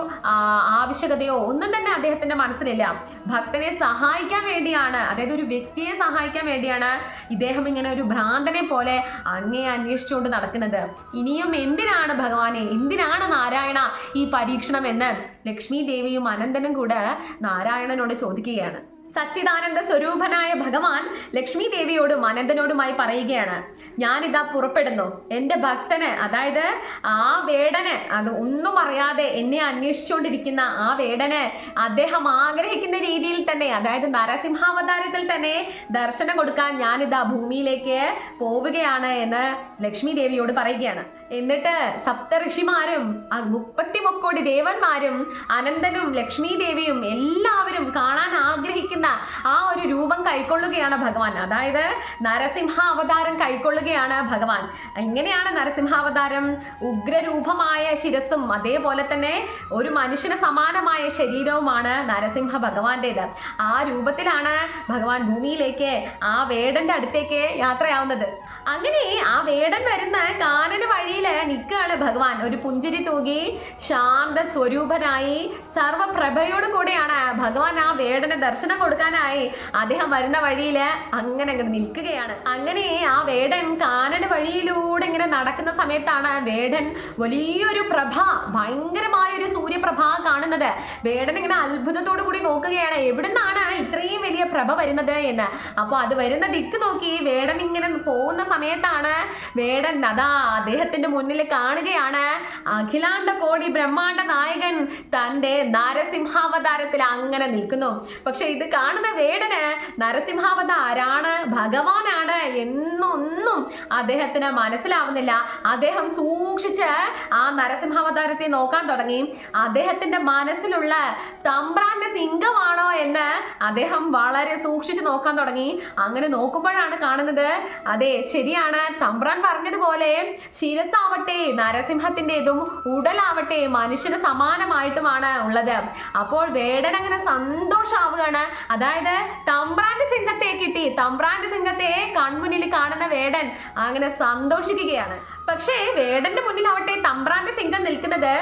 ആവശ്യകതയോ ഒന്നും തന്നെ അദ്ദേഹത്തിന്റെ മനസ്സിലില്ല. ഭക്തനെ സഹായിക്കാൻ വേണ്ടിയാണ് അതായത് ഒരു വ്യക്തിയെ സഹായിക്കാൻ വേണ്ടിയാണ് ഇദ്ദേഹം ഇങ്ങനെ ഒരു ഭ്രാന്തനെ പോലെ അങ്ങേ അന്വേഷിച്ചുകൊണ്ട് നടക്കുന്നത്. ഇനിയും എന്തിനാണ് ഭഗവാനെ എന്തിനാണ് നാരായണ ഈ പരീക്ഷണം എന്ന് ലക്ഷ്മി ദേവിയും അനന്തനും കൂടെ നാരായണനോട് ചോദിക്കുകയാണ്. സച്ചിദാനന്ദ സ്വരൂപനായ ഭഗവാൻ ലക്ഷ്മി ദേവിയോടും അനന്തനോടുമായി പറയുകയാണ്. ഞാനിതാ പുറപ്പെടുന്നു. എന്റെ ഭക്തന് അതായത് ആ വേടന് അത് ഒന്നും അറിയാതെ എന്നെ അന്വേഷിച്ചുകൊണ്ടിരിക്കുന്ന ആ വേടന് അദ്ദേഹം ആഗ്രഹിക്കുന്ന രീതിയിൽ തന്നെ അതായത് നരസിംഹാവതാരത്തിൽ തന്നെ ദർശനം കൊടുക്കാൻ ഞാനിതാ ഭൂമിയിലേക്ക് പോവുകയാണ് എന്ന് ലക്ഷ്മി ദേവിയോട് പറയുകയാണ്. എന്നിട്ട് സപ്തഋഷിമാരും മുപ്പത്തി മുക്കോടി ദേവന്മാരും അനന്തനും ലക്ഷ്മി ദേവിയും എല്ലാവരും കാണാൻ ആഗ്രഹിക്കുന്ന ആ ഒരു രൂപം കൈക്കൊള്ളുകയാണ് ഭഗവാൻ. അതായത് നരസിംഹ അവതാരം കൈക്കൊള്ളുകയാണ് ഭഗവാൻ. എങ്ങനെയാണ് നരസിംഹാവതാരം? ഉഗ്രരൂപമായ ശിരസും അതേപോലെ തന്നെ ഒരു മനുഷ്യന് സമാനമായ ശരീരവുമാണ് നരസിംഹ ഭഗവാന്റേത്. ആ രൂപത്തിലാണ് ഭഗവാൻ ഭൂമിയിലേക്ക് ആ വേടന്റെ അടുത്തേക്ക് യാത്രയാവുന്നത്. അങ്ങനെ ആ വേടൻ വരുന്ന കാനന വഴിയിൽ നിൽക്കുകയാണ് ഭഗവാൻ. ഒരു പുഞ്ചിരി തൂകി ശാന്ത സ്വരൂപനായി സർവപ്രഭയോട് കൂടിയാണ് ഭഗവാൻ ആ വേടന് ദർശനം കൊടുക്കാനായി അദ്ദേഹം വരുന്ന വഴിയിൽ അങ്ങനെ അങ്ങോട്ട് നിൽക്കുകയാണ്. അങ്ങനെ ആ വേടൻ കാനന വഴിയിലൂടെ ഇങ്ങനെ നടക്കുന്ന സമയത്താണ് വേടൻ വലിയൊരു പ്രഭ ഭയങ്കരമായ ഒരു സൂര്യപ്രഭ കാണുന്നത്. വേടൻ ഇങ്ങനെ അത്ഭുതത്തോടു കൂടി നോക്കുകയാണ് എവിടുന്നാണ് ഇത്രയും വലിയ പ്രഭ വരുന്നത് എന്ന്? അപ്പോൾ അത് വരുന്ന ദിക്ക് നോക്കി വേടൻ ഇങ്ങനെ പോകുന്ന സമയത്താണ് വേടൻ അതാ അദ്ദേഹത്തിന്റെ മുന്നിൽ കാണുകയാണ് അഖിലാണ്ട കോടി ബ്രഹ്മാണ്ട നായകൻ തന്റെ നരസിംഹാവതാരത്തിൽ അങ്ങനെ നിൽക്കുന്നു. പക്ഷെ ഇത് കാണുന്ന വേടന് നരസിംഹാവതാരാണ് ഭഗവാനാണ് എന്നൊന്നും അദ്ദേഹത്തിന് മനസ്സിലാവുന്നില്ല. അദ്ദേഹം സൂക്ഷിച്ച് ആ നരസിംഹാവതാരത്തെ നോക്കാൻ തുടങ്ങി. അദ്ദേഹത്തിന്റെ മനസ്സിലുള്ള തമ്പ്രാന്റെ സിംഗമാണോ എന്ന് അദ്ദേഹം വളരെ സൂക്ഷിച്ച് നോക്കാൻ തുടങ്ങി. അങ്ങനെ നോക്കുമ്പോഴാണ് കാണുന്നത്. അതെ ശരിയാണ്. തമ്പ്രാൻ പറഞ്ഞതുപോലെ ശിരസാവട്ടെ നരസിംഹത്തിന്റെതും ഉടലാവട്ടെ മനുഷ്യന് സമാനമായിട്ടുമാണ് ഉള്ളത്. അപ്പോൾ വേടൻ അങ്ങനെ സന്തോഷാവുകയാണ്. അതായത് തമ്പ്രാന്റെ സിംഹത്തെ കിട്ടി. തമ്പ്രാന്റെ സിംഹത്തെ കൺമുന്നിൽ കാണുന്ന വേടൻ അങ്ങനെ സന്തോഷിക്കുകയാണ്. പക്ഷേ വേടന്റെ മുന്നിലാവട്ടെ തമ്പ്രാന്റെ സിംഗം നിൽക്കുന്നത്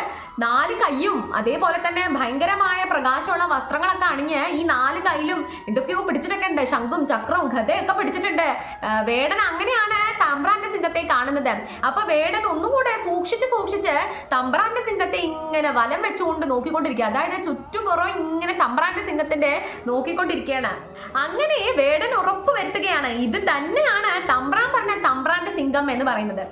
നാല് കൈയും അതേപോലെ തന്നെ ഭയങ്കരമായ പ്രകാശമുള്ള വസ്ത്രങ്ങളൊക്കെ അണിഞ്ഞ് ഈ നാല് കൈയിലും എന്തൊക്കെയോ പിടിച്ചിട്ടൊക്കെ ഉണ്ട്. ശംഖും ചക്രവും ഗതയൊക്കെ പിടിച്ചിട്ടുണ്ട്. വേടൻ അങ്ങനെയാണ് തമ്പ്രാന്റെ സിംഗത്തെ കാണുന്നത്. അപ്പൊ വേടൻ ഒന്നുകൂടെ സൂക്ഷിച്ച് സൂക്ഷിച്ച് തമ്പ്രാന്റെ സിംഗത്തെ ഇങ്ങനെ വലം വെച്ചുകൊണ്ട് നോക്കിക്കൊണ്ടിരിക്കുക. അതായത് ചുറ്റുപുറം ഇങ്ങനെ തമ്പ്രാന്റെ സിംഗത്തിന്റെ നോക്കിക്കൊണ്ടിരിക്കുകയാണ്. അങ്ങനെ വേടൻ ഉറപ്പ് വരുത്തുകയാണ് ഇത് തന്നെയാണ് തമ്പ്രാൻ പറഞ്ഞ തമ്പ്രാന്റെ സിംഗം എന്ന് പറയുന്നത്.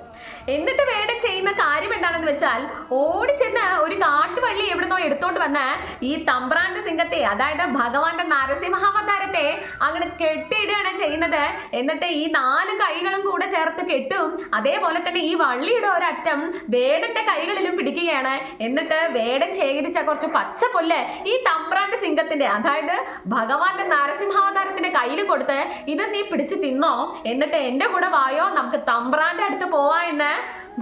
എന്നിട്ട് വേടൻ ചെയ്യുന്ന കാര്യം എന്താണെന്ന് വെച്ചാൽ ഓടിച്ചെന്ന് ഒരു കാട്ടുവള്ളി എവിടുന്നോ എടുത്തോണ്ട് വന്ന് ഈ തമ്പ്രാന്റെ സിംഹത്തെ അതായത് ഭഗവാന്റെ നരസിംഹാവതാരത്തെ അങ്ങനെ കെട്ടിയിടുകയാണ് ചെയ്യുന്നത്. എന്നിട്ട് ഈ നാല് കൈകളും കൂടെ ചേർത്ത് കെട്ടും. അതേപോലെ തന്നെ ഈ വള്ളിയുടെ ഒരറ്റം വേടന്റെ കൈകളിലും പിടിക്കുകയാണ്. എന്നിട്ട് വേടൻ ശേഖരിച്ച കുറച്ച് പച്ച പൊല്ല് ഈ തമ്പ്രാന്റെ സിംഹത്തിന്റെ അതായത് ഭഗവാന്റെ നരസിംഹാവതാരത്തിന്റെ കയ്യിൽ കൊടുത്ത് ഇത് നീ പിടിച്ച് തിന്നോ. എന്നിട്ട് എന്റെ കൂടെ വായോ. നമുക്ക് തമ്പ്രാന്റെ അടുത്ത് പോവാ എന്ന്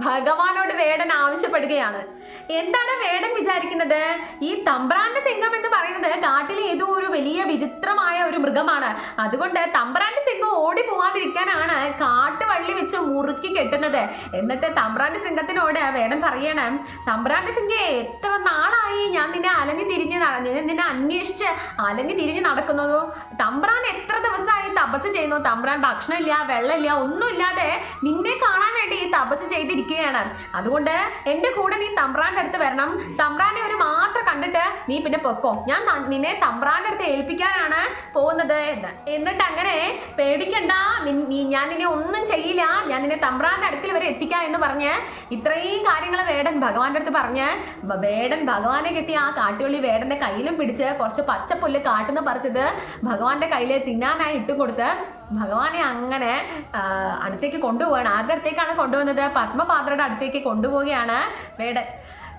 ഭഗവാനോട് വേടൻ ആവശ്യപ്പെടുകയാണ്. എന്താണ് വേടൻ വിചാരിക്കുന്നത്? ഈ തമ്പ്രാന്റെ സിംഹം എന്ന് പറയുന്നത് കാട്ടിലെ ഏതോ ഒരു വലിയ വിചിത്രമായ ഒരു മൃഗമാണ്. അതുകൊണ്ട് തമ്പ്രാന്റെ സിംഹം ഓടി പോവാതിരിക്കാനാണ് കാട്ടുവള്ളി വെച്ച് മുറുക്കി കെട്ടുന്നത്. എന്നിട്ട് തമ്പ്രാന്റെ സിംഹത്തിനോട് വേടൻ പറയണം തമ്പ്രാന്റെ സിംഹേ എത്ര നാളായി ഞാൻ നിന്നെ അലഞ്ഞു തിരിഞ്ഞ് നിന്നെ അന്വേഷിച്ച് അലഞ്ഞു തിരിഞ്ഞ് നടക്കുന്നതോ? തമ്പ്രാൻ എത്ര ദിവസമായി തപസ് ചെയ്യുന്നു? തമ്പ്രാൻ ഭക്ഷണമില്ല വെള്ളമില്ല ഒന്നുമില്ലാതെ നിന്നെ കാണാൻ വേണ്ടി ഈ തപസ് ചെയ്തിരിക്കുകയാണ്. അതുകൊണ്ട് എന്റെ കൂടെ നീ തമ്പ്രാന്റെ അടുത്ത് വരണം. തമ്പ്രാന്റെ ഒരു മാത്രം കണ്ടിട്ട് നീ പിന്നെ പൊക്കോ? ഞാൻ നിന്നെ തമ്പ്രാന്റെ അടുത്ത് ഏൽപ്പിക്കാനാണ് പോകുന്നത് എന്ന്. എന്നിട്ട് അങ്ങനെ പേടിക്കണ്ട. ഞാൻ നിന്നെ ഒന്നും ചെയ്യില്ല. ഞാൻ നിന്നെ തമ്പ്രാന്റെ അടുക്കൽ വരെ എത്തിക്കാം എന്ന് പറഞ്ഞ് ഇത്രയും കാര്യങ്ങൾ വേടൻ ഭഗവാന്റെ അടുത്ത് പറഞ്ഞ് വേടൻ ഭഗവാനെ കിട്ടി ആ കാട്ടുവള്ളി വേടന്റെ കയ്യിലും പിടിച്ച് കുറച്ച് പച്ചപ്പുല്ല് കാട്ടുന്ന പറിച്ചത് ഭഗവാന്റെ കയ്യിൽ തിന്നാനായി ഇട്ടും കൊടുത്ത് ഭഗവാനെ അങ്ങനെ അടുത്തേക്ക് കൊണ്ടുപോവാണ്. ആരുടെ അടുത്തേക്കാണ് കൊണ്ടുപോകുന്നത്? പത്മപാത്രയുടെ അടുത്തേക്ക് കൊണ്ടുപോവുകയാണ് വേടൻ.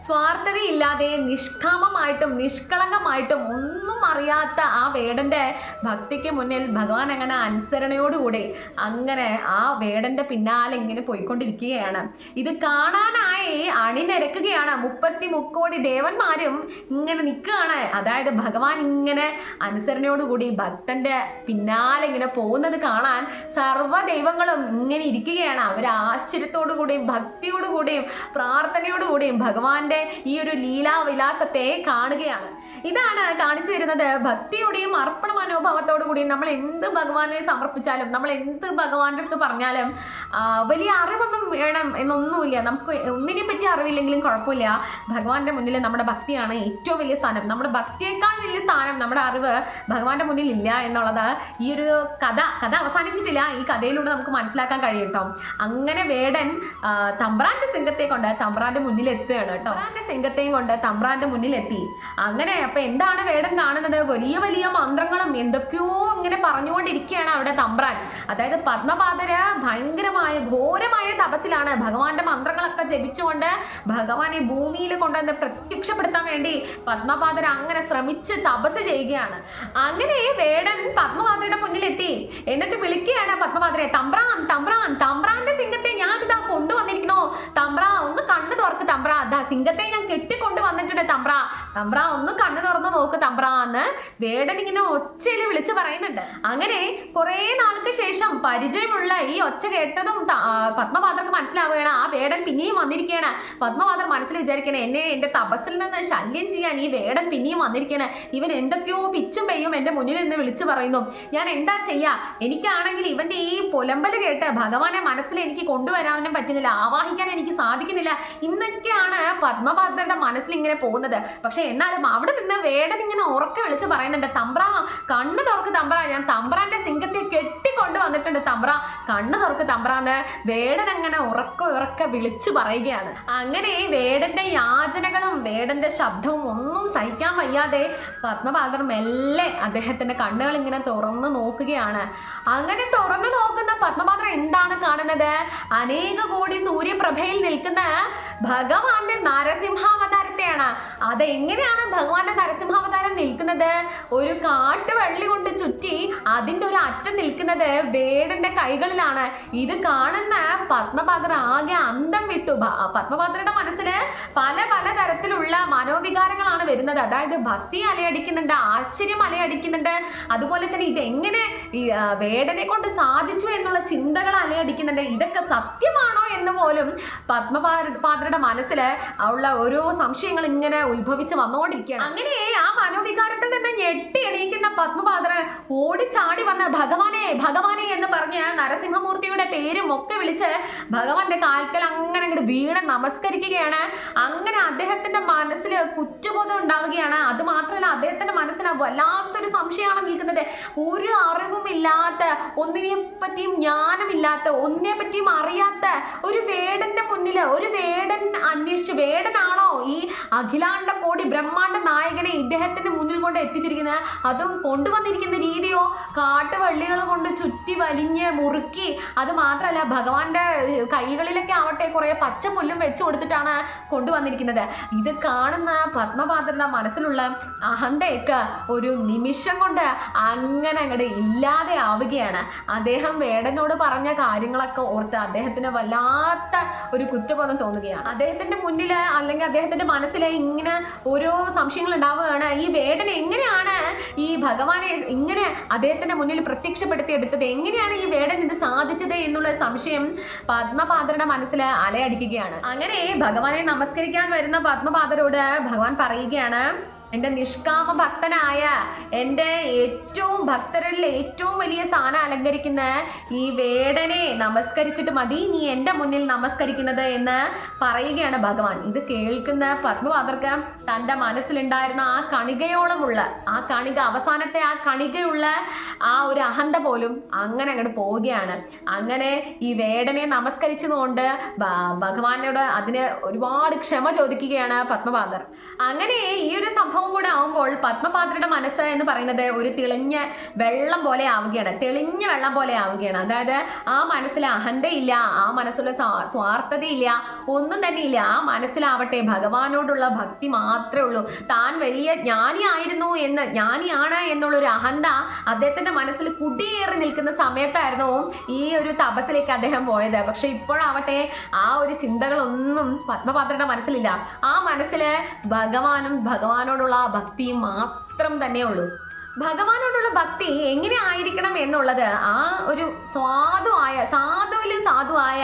സ്വാർത്ഥതയില്ലാതെ നിഷ്കാമമായിട്ടും നിഷ്കളങ്കമായിട്ടും ഒന്നും അറിയാത്ത ആ വേടന്റെ ഭക്തിക്ക് മുന്നിൽ ഭഗവാൻ അങ്ങനെ അനുസരണയോടുകൂടി അങ്ങനെ ആ വേടന്റെ പിന്നാലെ ഇങ്ങനെ പോയിക്കൊണ്ടിരിക്കുകയാണ്. ഇത് കാണാനായി അണിനിരക്കുകയാണ്. മുപ്പത്തി മുക്കോടി ദേവന്മാരും ഇങ്ങനെ നിൽക്കുകയാണ്. അതായത് ഭഗവാൻ ഇങ്ങനെ അനുസരണയോടുകൂടി ഭക്തന്റെ പിന്നാലെ ഇങ്ങനെ പോകുന്നത് കാണാൻ സർവ ദൈവങ്ങളും ഇങ്ങനെ ഇരിക്കുകയാണ്. അവർ ആശ്ചര്യത്തോടു കൂടിയും ഭക്തിയോടുകൂടിയും പ്രാർത്ഥനയോടുകൂടിയും പ്രാർത്ഥനയോടു ഭഗവാന്റെ ഈ ഒരു ലീലാവിലാസത്തെ കാണുകയാണ്. ഇതാണ് കാണിച്ചു തരുന്നത്. ഭക്തിയുടെയും അർപ്പണ മനോഭാവത്തോടു കൂടി നമ്മൾ എന്ത് ഭഗവാനെ സമർപ്പിച്ചാലും നമ്മൾ എന്ത് ഭഗവാന്റെ അടുത്ത് പറഞ്ഞാലും വലിയ അറിവൊന്നും വേണം എന്നൊന്നുമില്ല. നമുക്ക് ഒന്നിനെ പറ്റി അറിവില്ലെങ്കിലും കുഴപ്പമില്ല. ഭഗവാന്റെ മുന്നിൽ നമ്മുടെ ഭക്തിയാണ് ഏറ്റവും വലിയ സ്ഥാനം. നമ്മുടെ ഭക്തിയേക്കാൾ വലിയ സ്ഥാനം നമ്മുടെ അറിവ് ഭഗവാന്റെ മുന്നിൽ ഇല്ല എന്നുള്ളത് ഈ ഒരു കഥ. കഥ അവസാനിച്ചിട്ടില്ല. ഈ കഥയിലൂടെ നമുക്ക് മനസ്സിലാക്കാൻ കഴിയും കേട്ടോ. അങ്ങനെ വേടൻ തമ്പ്രാന്റെ സിംഹത്തെ കൊണ്ട് തമ്പ്രാന്റെ മുന്നിൽ എത്തുകയാണ് കേട്ടോ. തമ്പ്രാന്റെ സിംഹത്തെയും കൊണ്ട് തമ്പ്രാന്റെ മുന്നിൽ എത്തി അങ്ങനെ അപ്പൊ എന്താണ് വേടൻ കാണുന്നത്? വലിയ വലിയ മന്ത്രങ്ങളും എന്തൊക്കെയോ ഇങ്ങനെ പറഞ്ഞുകൊണ്ടിരിക്കുകയാണ് അവിടെ തമ്പ്രാൻ. അതായത് പത്മപാതര് ഭയങ്കരമായ ഘോരമായ തപസ്സിലാണ് ഭഗവാന്റെ മന്ത്രങ്ങളൊക്കെ ജപിച്ചുകൊണ്ട് ഭഗവാനെ ഭൂമിയിൽ കൊണ്ടുവന്ന് പ്രത്യക്ഷപ്പെടുത്താൻ വേണ്ടി പത്മപാതർ അങ്ങനെ ശ്രമിച്ച് തപസ് ചെയ്യുകയാണ്. അങ്ങനെ വേടൻ പത്മപാതയുടെ മുന്നിലെത്തി. എന്നിട്ട് വിളിക്കുകയാണ് പത്മപാതരെ തമ്പ്രാൻ തമ്പ്രാൻ തമ്പ്രാന്റെ സിംഗത്തെ ഞാൻ ഇതാ കൊണ്ടുവന്നിരിക്കണോ തമ്പ്ര ഒന്ന് കണ്ണു തുറക്ക് തമ്പ്ര. അതാ സിംഗത്തെ ഞാൻ കെട്ടിക്കൊണ്ട് വന്നിട്ടുണ്ട് തമ്പ്ര. തമ്പ്ര ഒന്ന് കണ്ണു തുറന്ന് നോക്ക് തമ്പ്രാന്ന്. വേടൻ ഇങ്ങനെ ഒച്ചയിൽ വിളിച്ച് പറയുന്നുണ്ട്. അങ്ങനെ കുറെ നാൾക്ക് ശേഷം പരിചയമുള്ള ഈ ഒച്ച കേട്ടതും പത്മപാത്രക്ക് മനസ്സിലാവുകയാണ്. ആ വേടൻ പിന്നെയും വന്നിരിക്കുകയാണ്. പത്മപാത്രം മനസ്സിൽ വിചാരിക്കണേ എന്നെ എന്റെ തപസ്സിൽ നിന്ന് ശല്യം ചെയ്യാൻ ഈ വേടൻ പിന്നെയും വന്നിരിക്കുകയാണ്. ഇവൻ എന്തൊക്കെയോ പിച്ചും പെയ്യും എന്റെ മുന്നിൽ നിന്ന് വിളിച്ചു പറയുന്നു. ഞാൻ എന്താ ചെയ്യാ? എനിക്കാണെങ്കിൽ ഇവന്റെ ഈ പുലമ്പൽ കേട്ട് ഭഗവാനെ മനസ്സിൽ എനിക്ക് കൊണ്ടുവരാനും പറ്റുന്നില്ല. ആവാഹിക്കാൻ എനിക്ക് സാധിക്കുന്നില്ല. ഇന്നൊക്കെയാണ് പത്മപാത്രന്റെ മനസ്സിൽ ഇങ്ങനെ പോകുന്നത്. പക്ഷെ എന്നാലും അവിടെ നിന്ന് വേടൻ ഇങ്ങനെ ഉറക്കെ വിളിച്ച് പറയുന്നുണ്ട്. തമ്പ്ര കണ്ണ് തുറക്ക് തമ്പ്ര. ഞാൻ തമ്പ്രാന്റെ സിംഗത്തെ കെട്ടിക്കൊണ്ട് വന്നിട്ടുണ്ട് തമ്പ്ര. കണ്ണ് തുറക്ക് തമ്പ്രാന്ന് വേടൻ അങ്ങനെ ഉറക്കെ ഉറക്കെ വിളിച്ചു പറയുകയാണ്. അങ്ങനെ ഈ വേടന്റെ യാചനകളും വേടന്റെ ശബ്ദവും ഒന്നും സഹിക്കാൻ വയ്യാതെ പത്മപാദർ മെല്ലെ അദ്ദേഹത്തിന്റെ കണ്ണുകൾ ഇങ്ങനെ തുറന്നു നോക്കുകയാണ്. അങ്ങനെ തുറന്നു നോക്കുന്ന പത്മപാദർ എന്താണ് കാണുന്നത്? അനേക കോടി സൂര്യപ്രഭയിൽ നിൽക്കുന്ന ഭഗവാന്റെ നരസിംഹാവതാരത്തെയാണ്. അതെങ്ങനെയാണ് ഭഗവാന്റെ നരസിംഹാവതാരം നിൽക്കുന്നത്? ഒരു കാട്ടുവള്ളി കൊണ്ട് ചുറ്റി അതിന്റെ ഒരു അറ്റം നിൽക്കുന്നത് വേടന്റെ കൈകളിലാണ്. ഇത് കാണുന്ന പത്മപാത്ര ആകെ അന്തം വിട്ടു. പത്മപാത്രയുടെ മനസ്സിന് പല പല തരത്തിലുള്ള മനോവികാരങ്ങളാണ് വരുന്നത്. അതായത് ഭക്തി അലയടിക്കുന്നുണ്ട് ആശ്ചര്യം അലയടിക്കുന്നുണ്ട്. അതുപോലെ തന്നെ ഇത് എങ്ങനെ വേടനെ കൊണ്ട് സാധിച്ചു എന്നുള്ള ചിന്തകൾ അലയടിക്കുന്നുണ്ട്. ഇതൊക്കെ സത്യമാണോ എന്ന് പോലും പത്മപാത്രയുടെ മനസ്സിൽ ഉള്ള ഓരോ സംശയങ്ങൾ ഇങ്ങനെ ഉത്ഭവിച്ച് വന്നുകൊണ്ടിരിക്കുകയാണ്. അങ്ങനെ ആ മനോവികാരത്തിൽ നിന്ന് ഞെട്ടി എണീക്കുന്ന പത്മപാത്ര ഓടിച്ചാടി വന്ന് ഭഗവാനെ ഭഗവാനെ എന്ന് പറഞ്ഞ് നരസിംഹമൂർത്തിയുടെ പേരും ഒക്കെ വിളിച്ച് ഭഗവാന്റെ കാൽക്കൽ അങ്ങനെ വീണ് നമസ്കരിക്കുകയാണ്. അങ്ങനെ അദ്ദേഹത്തിന്റെ മനസ്സിൽ കുറ്റബോധം ഉണ്ടാവുകയാണ്. അത് മാത്രമല്ല അദ്ദേഹത്തിന്റെ മനസ്സിന് വല്ലാത്തൊരു സംശയമാണ് നിൽക്കുന്നത്. ഒരു അറിവുമില്ലാത്ത ഒന്നിനെ പറ്റിയും ജ്ഞാനമില്ലാത്ത ഒന്നിനെ പറ്റിയും അറിയാത്ത ഒരു വേടന്റെ മുന്നിൽ ഒരു വേടൻ അന്വേഷിച്ച് വേടനാണോ ഈ അഖിലാണ്ട കോടി ബ്രഹ്മാണ്ട നായകനെ ഇദ്ദേഹത്തിന്റെ മുന്നിൽ കൊണ്ട് എത്തിച്ചിരിക്കുന്നത്. അതും കൊണ്ടുവന്നിരിക്കുന്ന രീതിയോ കാട്ടുവള്ളികൾ കൊണ്ട് ചുറ്റി വലിഞ്ഞ് മുറുക്കി. അത് മാത്രമല്ല ഭഗവാന്റെ കൈകളിലൊക്കെ ആവട്ടെ കുറെ പച്ച പുല്ലും വെച്ചു കൊടുത്തിട്ടാണ് കൊണ്ടുവന്നിരിക്കുന്നത്. ഇത് കാണുന്ന പത്മപാത്രന്റെ മനസ്സിലുള്ള അഹന്തയൊക്കെ ഒരു നിമിഷം കൊണ്ട് അങ്ങനെ അങ്ങോട്ട് ഇല്ലാതെ ആവുകയാണ്. അദ്ദേഹം വേടനോട് പറഞ്ഞ കാര്യങ്ങളൊക്കെ ഓർത്ത് അദ്ദേഹത്തിന് വല്ലാത്ത ഒരു കുറ്റബോധം തോന്നുകയാണ്. അദ്ദേഹത്തിന്റെ മുന്നിൽ അല്ലെങ്കിൽ അദ്ദേഹത്തിന്റെ മനസ്സിൽ ഇങ്ങനെ ഓരോ സംശയങ്ങൾ ഉണ്ടാവുകയാണ്. ഈ വേടൻ എങ്ങനെയാണ് ഈ ഭഗവാനെ ഇങ്ങനെ അദ്ദേഹത്തിന്റെ മുന്നിൽ പ്രത്യക്ഷപ്പെടുത്തി എടുത്തത്? എങ്ങനെയാണ് ഈ വേടൻ ഇത് സാധിച്ചത് എന്നുള്ള സംശയം പത്മപാദരുടെ മനസ്സിൽ അലയടിക്കുകയാണ്. അങ്ങനെ ഭഗവാനെ നമസ്കരിക്കാൻ വരുന്ന പത്മപാദരോട് ഭഗവാൻ പറയുകയാണ് എന്റെ നിഷ്കാമ ഭക്തനായ എന്റെ ഏറ്റവും ഭക്തരിൽ ഏറ്റവും വലിയ സ്ഥാനം അലങ്കരിക്കുന്ന ഈ വേടനെ നമസ്കരിച്ചിട്ട് മതി. നീ എന്റെ മുന്നിൽ നമസ്കരിക്കുന്നത് എന്ന് പറയുകയാണ് ഭഗവാൻ. ഇത് കേൾക്കുന്ന പത്മപാദർക്ക് തന്റെ മനസ്സിലുണ്ടായിരുന്ന ആ കണികയോളമുള്ള ആ കണിക അവസാനത്തെ ആ കണികയുള്ള ആ ഒരു അഹന്ത പോലും അങ്ങനെ അങ്ങോട്ട് പോവുകയാണ്. അങ്ങനെ ഈ വേടനെ നമസ്കരിച്ചതുകൊണ്ട് ഭഗവാനോട് അതിന് ഒരുപാട് ക്ഷമ ചോദിക്കുകയാണ് പത്മപാദർ. അങ്ങനെ ഈ ഒരു സംഭവം കൂടെ ആവുമ്പോൾ പത്മപാത്രയുടെ മനസ്സ് എന്ന് പറയുന്നത് ഒരു തെളിഞ്ഞ വെള്ളം പോലെ ആവുകയാണ്. തെളിഞ്ഞ വെള്ളം പോലെ ആവുകയാണ്. അതായത് ആ മനസ്സിൽ അഹന്തയില്ല ആ മനസ്സിൽ സ്വാർത്ഥതയില്ല ഒന്നും തന്നെ ഇല്ല. ആ മനസ്സിലാവട്ടെ ഭഗവാനോടുള്ള ഭക്തി മാത്രമേ ഉള്ളൂ. താൻ വലിയ ജ്ഞാനിയായിരുന്നു എന്ന് ജ്ഞാനിയാണ് എന്നുള്ളൊരു അഹന്ത അദ്ദേഹത്തിന്റെ മനസ്സിൽ കുടിയേറി നിൽക്കുന്ന സമയത്തായിരുന്നു ഈ ഒരു തപസ്സിലേക്ക് അദ്ദേഹം പോയത്. പക്ഷെ ഇപ്പോഴാവട്ടെ ആ ഒരു ചിന്തകളൊന്നും പത്മപാത്രയുടെ മനസ്സിലില്ല. ആ മനസ്സിൽ ഭഗവാനും ഭഗവാനോടുള്ള ആ ഭക്തിയും മാത്രം തന്നെ ഉള്ളൂ ഭഗവാനോടുള്ള ഭക്തി എങ്ങനെ ആയിരിക്കണം എന്നുള്ളത് ആ ഒരു സ്വാധുവായ സാധുവിലും സാധുവായ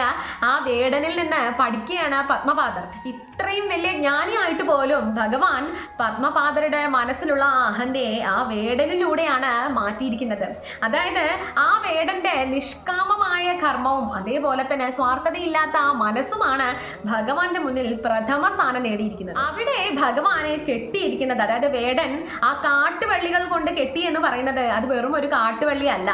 ആ വേടനിൽ നിന്ന് പഠിക്കുകയാണ് പത്മപാദർ. ഇത്രയും വലിയ ജ്ഞാനിയായിട്ട് പോലും ഭഗവാൻ പത്മപാദരുടെ മനസ്സിലുള്ള ആ അഹന്തയെ ആ വേടനിലൂടെയാണ് മാറ്റിയിരിക്കുന്നത്. അതായത് ആ വേടന്റെ നിഷ്കാമമായ കർമ്മവും അതേപോലെ തന്നെ സ്വാർത്ഥതയില്ലാത്ത ആ മനസ്സുമാണ് ഭഗവാന്റെ മുന്നിൽ പ്രഥമ സ്ഥാനം നേടിയിരിക്കുന്നത്. അവിടെ ഭഗവാനെ കെട്ടിയിരിക്കുന്നത് അതായത് വേടൻ ആ കാട്ടുവള്ളികൾ കൊണ്ട് കെട്ടി എന്ന് പറയുന്നത് അത് വെറും ഒരു കാട്ടുവള്ളി അല്ല.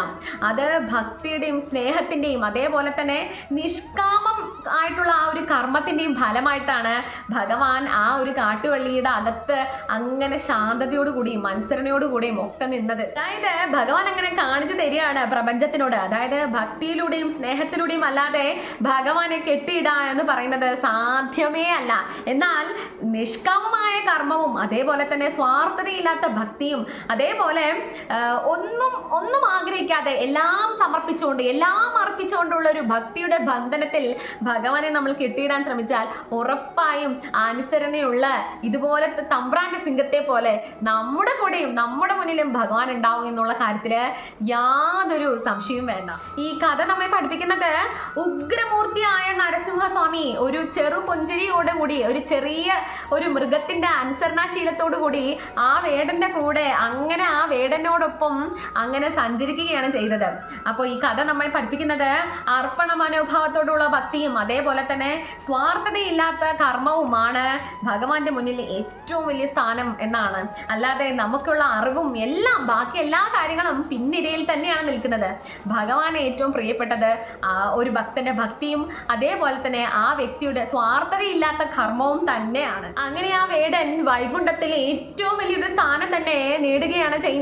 അത് ഭക്തിയുടെയും സ്നേഹത്തിന്റെയും അതേപോലെ തന്നെ നിഷ്കാമം ആയിട്ടുള്ള ആ ഒരു കർമ്മത്തിന്റെയും ഫലമായിട്ടാണ് ഭഗവാൻ ആ ഒരു കാട്ടുവള്ളിയുടെ അകത്ത് അങ്ങനെ ശാന്തതയോടുകൂടിയും മനസ്സരണയോടുകൂടിയും ഒക്കെ നിന്നത്. അതായത് ഭഗവാൻ അങ്ങനെ കാണിച്ചു തരികയാണ് പ്രപഞ്ചത്തിനോട്. അതായത് ഭക്തിയിലൂടെയും സ്നേഹത്തിലൂടെയും അല്ലാതെ ഭഗവാനെ കെട്ടിയിടുക എന്ന് പറയുന്നത് സാധ്യമേ അല്ല. എന്നാൽ നിഷ്കാമമായ കർമ്മവും അതേപോലെ തന്നെ സ്വാർത്ഥതയില്ലാത്ത ഭക്തിയും അതേപോലെ ആ, ഒന്നും ഒന്നും ആഗ്രഹിക്കാതെ എല്ലാം സമർപ്പിച്ചുകൊണ്ട് എല്ലാം അർപ്പിച്ചുകൊണ്ടുള്ള ഒരു ഭക്തിയുടെ ബന്ധനത്തിൽ ഭഗവാനെ നമ്മൾ കെട്ടിയിടാൻ ശ്രമിച്ചാൽ ഉറപ്പായും അനുസരണയുള്ള ഇതുപോലത്തെ തമ്പ്രാന്റെ സിംഗത്തെ പോലെ നമ്മുടെ കൂടെയും നമ്മുടെ മുന്നിലും ഭഗവാൻ ഉണ്ടാവും എന്നുള്ള കാര്യത്തിൽ യാതൊരു സംശയവും വേണ്ട. ഈ കഥ നമ്മെ പഠിപ്പിക്കുന്നത് ഉഗ്രമൂർത്തിയായ നരസിംഹസ്വാമി ഒരു ചെറു പുഞ്ചിരിയോട് കൂടി ഒരു ചെറിയ ഒരു മൃഗത്തിന്റെ അനുസരണാശീലത്തോടു കൂടി ആ വേടന്റെ കൂടെ അങ്ങനെ ആ വേടനോടൊപ്പം അങ്ങനെ സഞ്ചരിക്കുകയാണ് ചെയ്തത്. അപ്പോൾ ഈ കഥ നമ്മെ പഠിപ്പിക്കുന്നത് അർപ്പണ മനോഭാവത്തോടുള്ള ഭക്തിയും അതേപോലെ തന്നെ സ്വാർത്ഥതയില്ലാത്ത കർമ്മവുമാണ് ഭഗവാന്റെ മുന്നിൽ ഏറ്റവും വലിയ സ്ഥാനം എന്നാണ്. അല്ലാതെ നമുക്കുള്ള അറിവും എല്ലാം ബാക്കി എല്ലാ കാര്യങ്ങളും പിന്നിരയിൽ തന്നെയാണ് നിൽക്കുന്നത്. ഭഗവാനെ ഏറ്റവും പ്രിയപ്പെട്ടത് ഒരു ഭക്തന്റെ ഭക്തിയും അതേപോലെ തന്നെ ആ വ്യക്തിയുടെ സ്വാർത്ഥതയില്ലാത്ത കർമ്മവും തന്നെയാണ്. അങ്ങനെ ആ വേടൻ വൈകുണ്ഠത്തിൽ ഏറ്റവും വലിയൊരു സ്ഥാനം തന്നെ നേടുകയാണ് ചെയ്യുന്നത്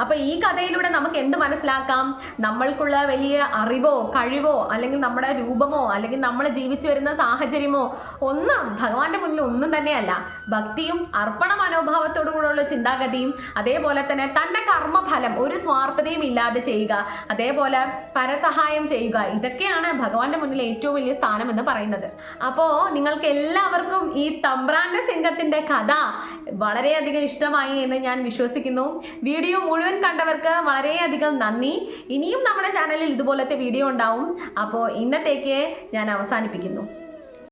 അപ്പൊ ഈ കഥയിലൂടെ നമുക്ക് എന്ത് മനസ്സിലാക്കാം? നമ്മൾക്കുള്ള വലിയ അറിവോ കഴിവോ അല്ലെങ്കിൽ നമ്മുടെ രൂപമോ അല്ലെങ്കിൽ നമ്മൾ ജീവിച്ചു വരുന്ന സാഹചര്യമോ ഒന്നും ഭഗവാന്റെ മുന്നിൽ ഒന്നും തന്നെയല്ല. ഭക്തിയും അർപ്പണ മനോഭാവത്തോടുകൂടിയുള്ള ചിന്താഗതിയും അതേപോലെ തന്നെ തന്റെ കർമ്മഫലം ഒരു സ്വാർത്ഥതയും ഇല്ലാതെ ചെയ്യുക അതേപോലെ പരസഹായം ചെയ്യുക ഇതൊക്കെയാണ് ഭഗവാന്റെ മുന്നിൽ ഏറ്റവും വലിയ സ്ഥാനം എന്ന് പറയുന്നത്. അപ്പോ നിങ്ങൾക്ക് എല്ലാവർക്കും ഈ തമ്പ്രാന്റെ സിംഗത്തിന്റെ കഥ വളരെയധികം ഇഷ്ടമായി എന്ന് ഞാൻ വിശ്വസിക്കുന്നു. വീഡിയോ മുഴുവൻ കണ്ടവർക്ക് വളരെയധികം നന്ദി. ഇനിയും നമ്മുടെ ചാനലിൽ ഇതുപോലത്തെ വീഡിയോ ഉണ്ടാവും. അപ്പോൾ ഇന്നത്തേക്ക് ഞാൻ അവസാനിപ്പിക്കുന്നു.